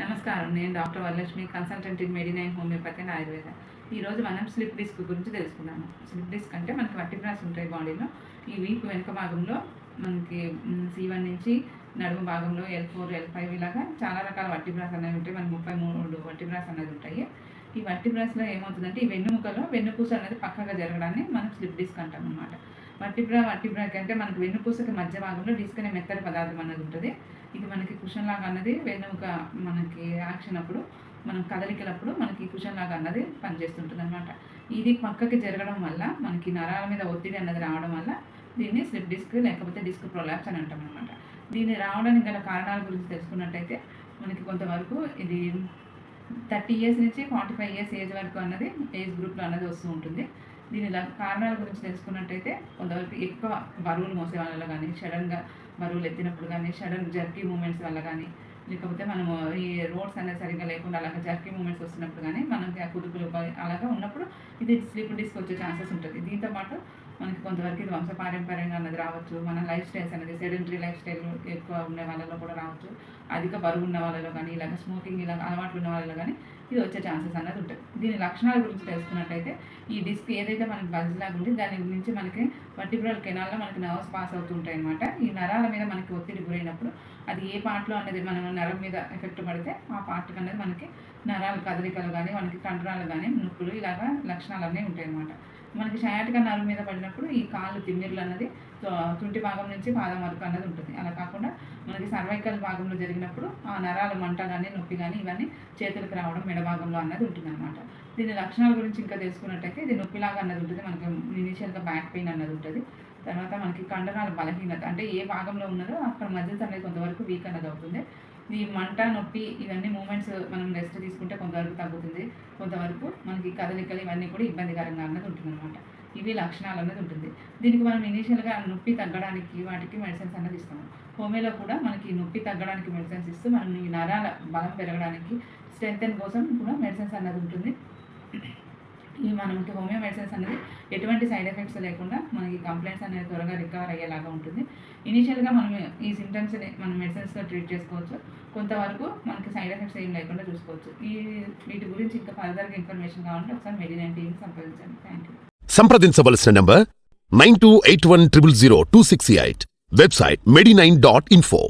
నమస్కారం. నేను doctor Varalakshmi consultant in Medinine homeopathy and Ayurveda. ఈరోజు మనం స్లిప్ డిస్క్ గురించి తెలుసుకున్నాము స్లిప్ డిస్క్ అంటే మనకి వర్టిబ్రాస్ ఉంటాయి బాడీలో. ఈ వీక్ వెనుక భాగంలో మనకి సి వన్ నుంచి నడుము భాగంలో ఎల్ ఫోర్ ఎల్ ఫైవ్ ఇలాగా చాలా రకాల వర్టిబ్రాస్ అనేవి ఉంటాయి. మనకి ముప్పై మూడు వర్టిబ్రాస్ అనేది ఉంటాయి. ఈ వర్టిబ్రాస్లో ఏమవుతుందంటే ఈ వెన్నుముకలో వెన్నుపూస అనేది పక్కగా జరగడాన్ని మనం స్లిప్ డిస్క్ అంటాం అనమాట వర్టిబ్రా వర్టిబ్రా అంటే మనకి వెన్నుపూసకి మధ్య భాగంలో డిస్క్ అనే మెత్తడి పదార్థం అనేది ఉంటుంది. ఇది మనకి కుషన్ లాగా అన్నది వెనుక మనకి యాక్షన్ అప్పుడు మనం కదలికలప్పుడు మనకి కుషన్ లాగా అన్నది పనిచేస్తుంటుంది అనమాట ఇది పక్కకి జరగడం వల్ల మనకి నరాల మీద ఒత్తిడి అన్నది రావడం వల్ల దీన్ని స్లిప్ డిస్క్ లేకపోతే డిస్క్ ప్రొలాప్స్ అని అంటాం అనమాట దీన్ని రావడానికి గల కారణాల గురించి తెలుసుకున్నట్టయితే మనకి కొంతవరకు ఇది థర్టీ ఇయర్స్ నుంచి ఫార్టీ ఫైవ్ ఇయర్స్ ఏజ్ వరకు అన్నది ఏజ్ గ్రూప్లో అన్నది వస్తూ ఉంటుంది. దీని కారణాల గురించి తెలుసుకున్నట్టయితే కొంతవరకు ఎక్కువ బరువులు మోసే వాళ్ళ కానీ సడన్గా బరువులు ఎత్తినప్పుడు కానీ సడన్ జర్కీ మూమెంట్స్ వల్ల కానీ లేకపోతే మనము ఈ రోడ్స్ అనేది సరిగ్గా లేకుండా అలాగే జర్కీ మూమెంట్స్ వస్తున్నప్పుడు కానీ మనకి ఆ కుదుపులు అలాగా ఉన్నప్పుడు ఇది స్లిప్ డిస్క్ వచ్చే ఛాన్సెస్ ఉంటుంది. దీంతో పాటు మనకి కొంతవరకు ఇది వంశపారంపర్యంగా అన్నది రావచ్చు. మన లైఫ్ స్టైల్స్ అనేది సెడెంటరీ లైఫ్ స్టైల్ ఎక్కువ ఉండే వాళ్ళలో కూడా రావచ్చు. అధిక బరువు ఉన్న వాళ్ళలో కానీ ఇలాగ స్మోకింగ్ ఇలా అలవాట్లు ఉన్న వాళ్ళలో కానీ ఇది వచ్చే ఛాన్సెస్ అన్నది ఉంటుంది దీని లక్షణాల గురించి తెలుసుకున్నట్టయితే ఈ డిస్క్ ఏదైతే మనకి బజ్ లాగా ఉంది దాని నుంచి మనకి వర్టిబ్రల్ కెనాల్లో మనకి నర్వ్స్ పాస్ అవుతుంటాయి అనమాట ఈ నరాల మీద మనకి ఒత్తిడి గురైనప్పుడు అది ఏ పార్ట్లో అనేది మనం నరం మీద ఎఫెక్ట్ పడితే ఆ పార్ట్ అనేది మనకి నరాల కదలికలు కానీ మనకి కండరాలు కానీ నొప్పులు ఇలాగా లక్షణాలు అన్నీ ఉంటాయి అన్నమాట మనకి షయాటిక నరు మీద పడినప్పుడు ఈ కాళ్ళు తిమ్మిర్లు అన్నది తో- తుంటి భాగం నుంచి పాదం వరకు అన్నది ఉంటుంది. అలా కాకుండా మనకి సర్వైకల్ భాగంలో జరిగినప్పుడు ఆ నరాల మంట కానీ నొప్పి కానీ ఇవన్నీ చేతులకు రావడం మెడ భాగంలో అన్నది ఉంటుంది అనమాట దీని లక్షణాల గురించి ఇంకా తెలుసుకున్నట్టయితే ఇది నొప్పిలాగా అన్నది ఉంటుంది. మనకి ఇనిషియల్గా బ్యాక్ పెయిన్ అన్నది ఉంటుంది. తర్వాత మనకి కండరాల బలహీనత అంటే ఏ భాగంలో ఉన్నదో అక్కడ మధ్యత అనేది కొంతవరకు వీక్ అన్నది అవుతుంది. ఈ మంట నొప్పి ఇవన్నీ మూమెంట్స్ మనం రెస్ట్ తీసుకుంటే కొంతవరకు తగ్గుతుంది. కొంతవరకు మనకి కదలికలు ఇవన్నీ కూడా ఇబ్బందికరంగా అన్నది ఉంటుంది అనమాట ఇవి లక్షణాలు అన్నది ఉంటుంది. దీనికి మనం ఇనీషియల్గా నొప్పి తగ్గడానికి వాటికి మెడిసిన్స్ అన్నది ఇస్తాము. హోమియోలో కూడా మనకి నొప్పి తగ్గడానికి మెడిసిన్స్ ఇస్తూ మనం ఈ నరాల బలం పెరగడానికి స్ట్రెంగ్తన్ కోసం కూడా మెడిసిన్స్ అన్నది ఉంటుంది. ఈ మనకి హోమియో మెడిసిన్స్ అనేది ఎటువంటి సైడ్ ఎఫెక్ట్స్ లేకుండా మనకి కంప్లైంట్స్ అనేది త్వరగా రికవర్ అయ్యేలాగా ఉంటుంది. ఇనీషియల్గా మనం ఈ సిమ్టమ్స్ని మనం మెడిసిన్స్తో ట్రీట్ చేసుకోవచ్చు. కొంతవరకు మనకి సైడ్ ఎఫెక్ట్స్ ఏం లేకుండా చూసుకోవచ్చు. ఈ వీటి గురించి ఇంకా ఫర్దర్గా ఇన్ఫర్మేషన్ కావాలంటే ఒకసారి మెడినైన్ టీమ్ సంప్రదించండి. థ్యాంక్ యూ సంప్రదించవలసిన number nine two eight one triple zero two six eight. Website Medinine dot info